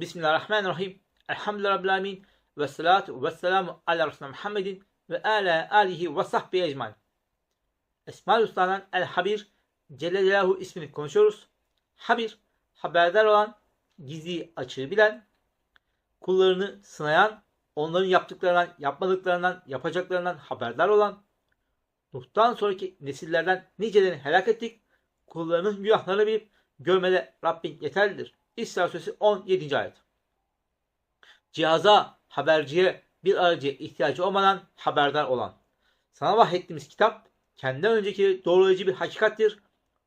Bismillahirrahmanirrahim. Elhamdülillahi Rabbil Alemin. Ve salatu ve selamu ala Resulü Muhammedin ve ala alihi ve sahbihi ecmain. Esma-ül Hüsna'dan El Habir Celle ismini konuşuyoruz. Habir, haberdar olan, gizli açığı bilen, kullarını sınayan, onların yaptıklarından, yapmadıklarından, yapacaklarından haberdar olan, Nuh'tan sonraki nesillerden nicelerini helak ettik, kullarının günahlarını bilip görmede Rabbin yeterlidir. İsra Suresi 17. ayet. Cihaza, haberciye, bir aracıya ihtiyacı olmadan haberdar olan. Sana vahyettiğimiz kitap kendinden önceki doğrulayıcı bir hakikattir.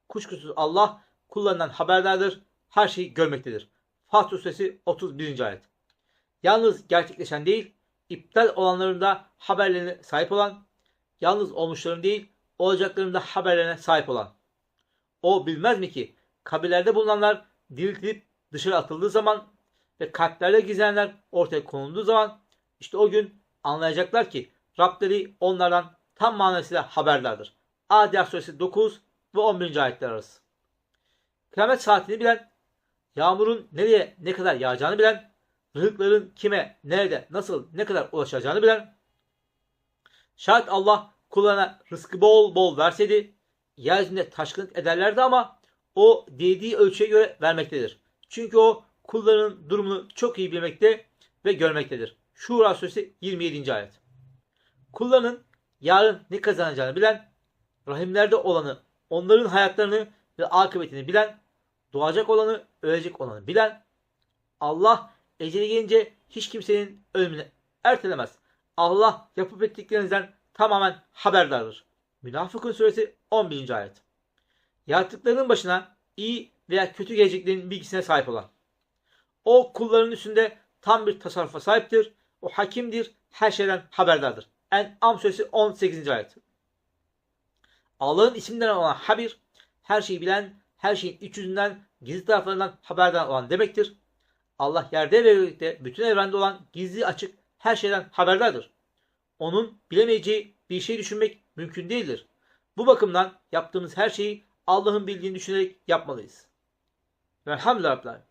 Kuşkusuz Allah kullarından haberdardır, her şeyi görmektedir. Fatih Suresi 31. ayet. Yalnız gerçekleşen değil, iptal olanların da haberlerine sahip olan, yalnız olmuşların değil, olacakların da haberlerine sahip olan. O bilmez mi ki kabirlerde bulunanlar diriltilip dışarı atıldığı zaman ve kalplerde gizlenenler ortaya konulduğu zaman işte o gün anlayacaklar ki Rableri onlardan tam manasıyla haberdardır. Adiyat suresi 9 ve 11. ayetler arası. Kıyamet saatini bilen, yağmurun nereye ne kadar yağacağını bilen, rızıkların kime, nerede, nasıl, ne kadar ulaşacağını bilen, şayet Allah kullarına rızkı bol bol verseydi, yeryüzünde taşkınlık ederlerdi ama o dilediği ölçüye göre vermektedir. Çünkü o kullarının durumunu çok iyi bilmekte ve görmektedir. Şura Suresi 27. ayet. Kullarının yarın ne kazanacağını bilen, rahimlerde olanı, onların hayatlarını ve akıbetini bilen, doğacak olanı, ölecek olanı bilen, Allah eceli gelince hiç kimsenin ölümünü ertelemez. Allah yapıp ettiklerinizden tamamen haberdardır. Münafıkun suresi 11. ayet. Yarattıklarının başına iyi veya kötü geleceklerin bilgisine sahip olan. O kulların üstünde tam bir tasarrufa sahiptir. O hakimdir, her şeyden haberdardır. En-Am suresi 18. ayet. Allah'ın isimlerinden olan habir, her şeyi bilen, her şeyin iç yüzünden, gizli taraflarından haberdar olan demektir. Allah yerde ve gökte bütün evrende olan gizli açık her şeyden haberdardır. Onun bilemeyeceği bir şey düşünmek mümkün değildir. Bu bakımdan yaptığımız her şeyi Allah'ın bildiğini düşünerek yapmalıyız. Velhamdülillah.